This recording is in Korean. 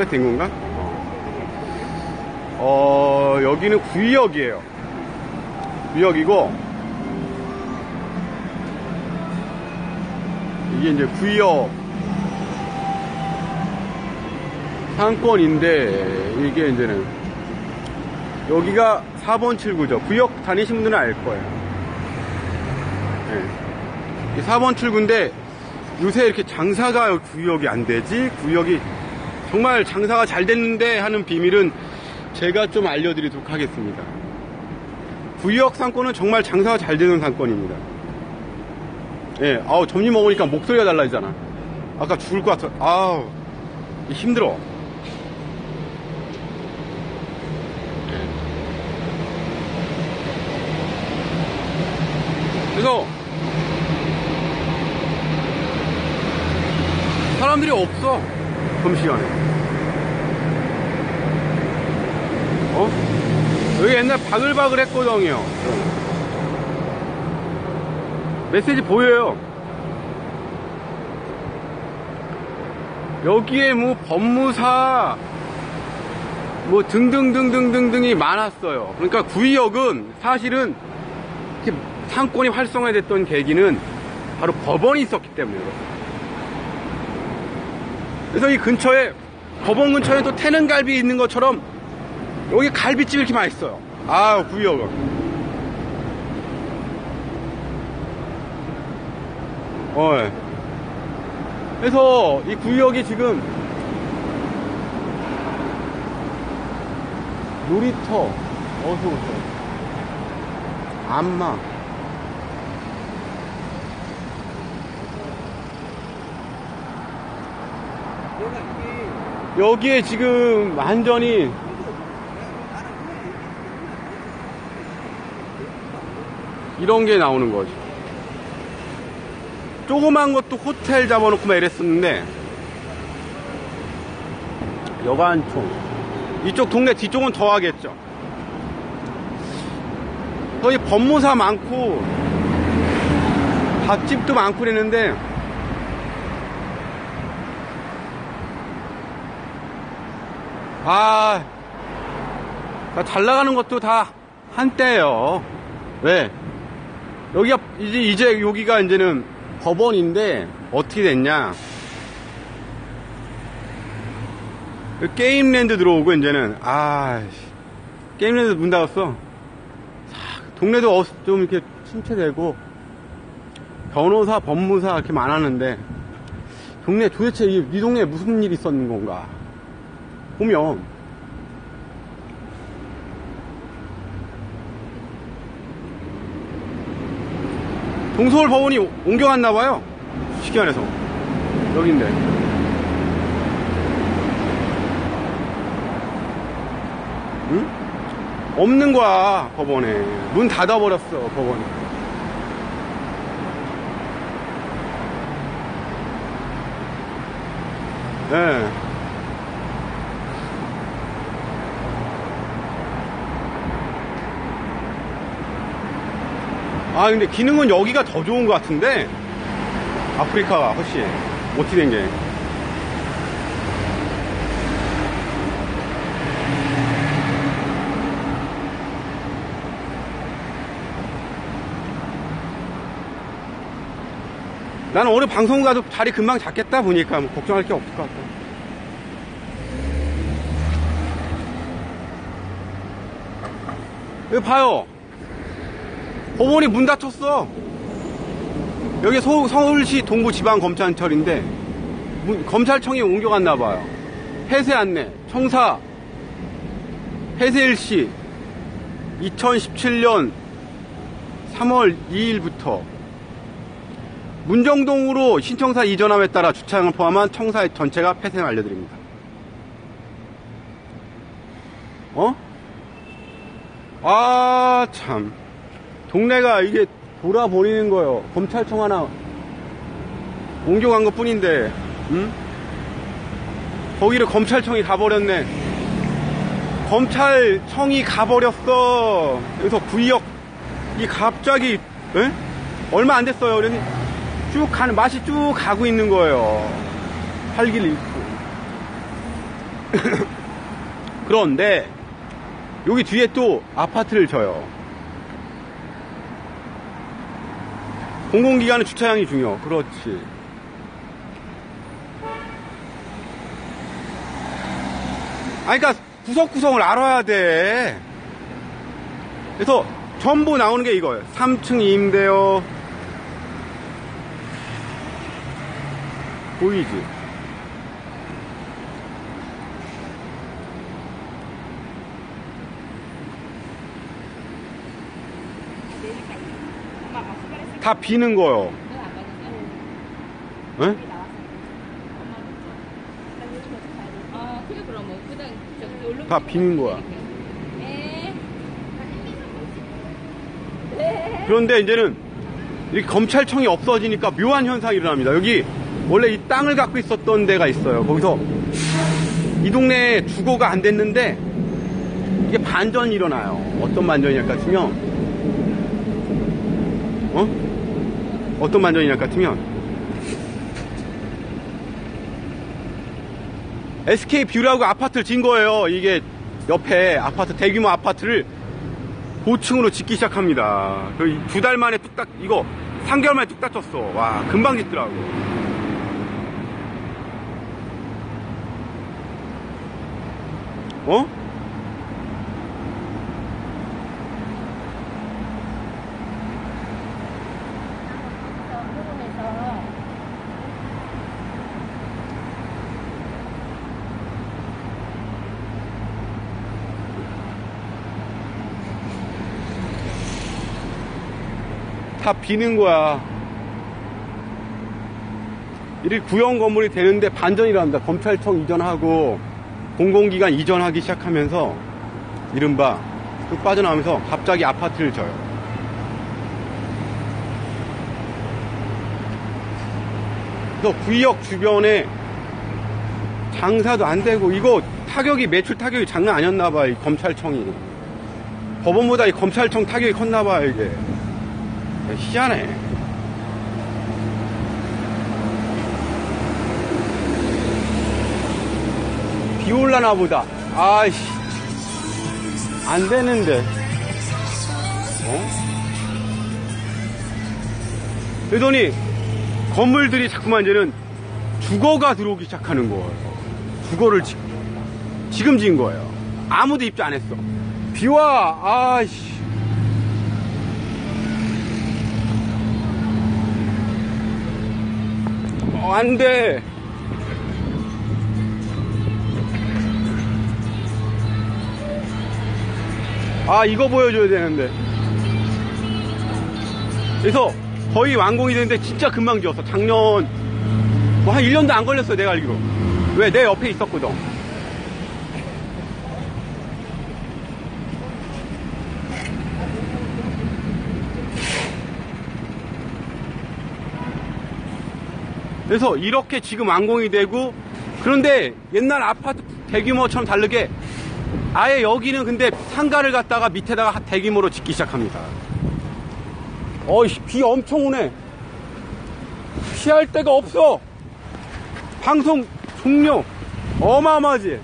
리셋 된 건가? 어, 여기는 구역이에요. 구역이고, 이게 이제 구역 상권인데, 이게 이제는, 여기가 4번 7구죠. 구역 다니신 분들은 알 거예요. 네. 4번 출구인데 요새 이렇게 장사가 구역이 안 되지? 구역이 정말 장사가 잘 됐는데 하는 비밀은 제가 좀 알려드리도록 하겠습니다. 구역 상권은 정말 장사가 잘 되는 상권입니다. 예, 아우, 점심 먹으니까 목소리가 달라지잖아. 아까 죽을 것 같아. 아우, 힘들어. 그래서 사람들이 없어 점심시간에 어? 여기 옛날 바글바글 했거든요. 메시지 보여요. 여기에 뭐 법무사 뭐 등등등등등등이 많았어요. 그러니까 구의역은 사실은 상권이 활성화됐던 계기는 바로 법원이 있었기 때문에 그래서 이 근처에 법원 근처에 또 태능갈비 있는 것처럼 여기 갈비집이 이렇게 맛있어요. 아 구역은 어 예. 그래서 이 구역이 지금 놀이터 어서 오세요? 안마 여기에 지금 완전히 이런 게 나오는 거지. 조그만 것도 호텔 잡아놓고 막 이랬었는데 여관총 이쪽 동네 뒤쪽은 더 하겠죠. 거기 법무사 많고 밥집도 많고 그랬는데 아, 잘 나가는 것도 다 한때예요. 왜? 여기가 이제 이제 여기가 이제는 법원인데 어떻게 됐냐? 게임랜드 들어오고 이제는 아 게임랜드 문 닫았어. 동네도 좀 이렇게 침체되고 변호사, 법무사 이렇게 많았는데 동네 도대체 이, 이 동네에 무슨 일이 있었는 건가? 보면 동서울 법원이 옮겨갔나 봐요. 쉽게 말해서 여긴데. 응? 없는 거야 법원에 문 닫아버렸어 법원이 예. 네. 아 근데 기능은 여기가 더 좋은 것 같은데 아프리카가 훨씬 어떻게 된게 나는 오늘 방송 가도 자리 금방 잡겠다 보니까 뭐 걱정할 게 없을 것 같아. 여기 봐요. 법원이 문 닫혔어. 여기 서, 서울시 동부지방검찰청인데 검찰청이 옮겨갔나 봐요. 폐쇄 안내, 청사, 폐쇄 일시 2017년 3월 2일부터 문정동으로 신청사 이전함에 따라 주차장을 포함한 청사 전체가 폐쇄를 알려드립니다. 어? 아, 참. 동네가 이게 돌아버리는 거예요. 검찰청 하나 옮겨간 것 뿐인데, 응? 거기를 검찰청이 가버렸네. 검찰청이 가버렸어. 그래서 구역, 이 갑자기, 에? 얼마 안 됐어요. 그래서 쭉 가는, 맛이 쭉 가고 있는 거예요. 활기를 잃고. 그런데 여기 뒤에 또 아파트를 져요. 공공기관은 주차장이 중요. 그렇지. 아니, 그니까 구석구석을 알아야 돼. 그래서 전부 나오는 게 이거예요. 3층 임대요. 보이지? 엄마 아까 수발했을 다 비는 거요. 예? 아, 그래 그럼 뭐 그다음 저기 얼른 다 비는 거야. 네. 그런데 이제는 이렇게 검찰청이 없어지니까 묘한 현상이 일어납니다. 여기 원래 이 땅을 갖고 있었던 데가 있어요. 거기서 이 동네에 주거가 안 됐는데 이게 반전이 일어나요. 어떤 반전이냐 같으면 어? 어떤 반전이냐 같으면 SK 뷰라고 아파트를 진 거예요. 이게 옆에 아파트 대규모 아파트를 고층으로 짓기 시작합니다. 두 달 만에 뚝딱 이거 3개월 만에 뚝딱 쳤어. 와 금방 짓더라고. 어? 다 비는 거야. 이렇게 구형 건물이 되는데 반전이 일어납니다. 검찰청 이전하고 공공기관 이전하기 시작하면서 이른바 뚝 빠져나오면서 갑자기 아파트를 져요. 그래서 구역 주변에 장사도 안 되고 이거 타격이 매출 타격이 장난 아니었나 봐요. 이 검찰청이. 법원보다 이 검찰청 타격이 컸나 봐요, 이게. 희한해. 비 올라나 보다. 아이씨. 안 되는데. 어? 그러더니 건물들이 자꾸만 이제는 주거가 들어오기 시작하는 거예요. 주거를 지, 지금 지은 거예요. 아무도 입주 안 했어. 비와, 아이씨. 어, 안 돼. 아, 이거 보여줘야 되는데. 그래서 거의 완공이 됐는데 진짜 금방 지었어. 작년, 뭐 한 1년도 안 걸렸어, 내가 알기로. 왜? 내 옆에 있었거든. 그래서 이렇게 지금 완공이 되고 그런데 옛날 아파트 대규모처럼 다르게 아예 여기는 근데 상가를 갖다가 밑에다가 대규모로 짓기 시작합니다. 어이씨 비 엄청 오네. 피할 데가 없어. 방송 종료 어마어마하지.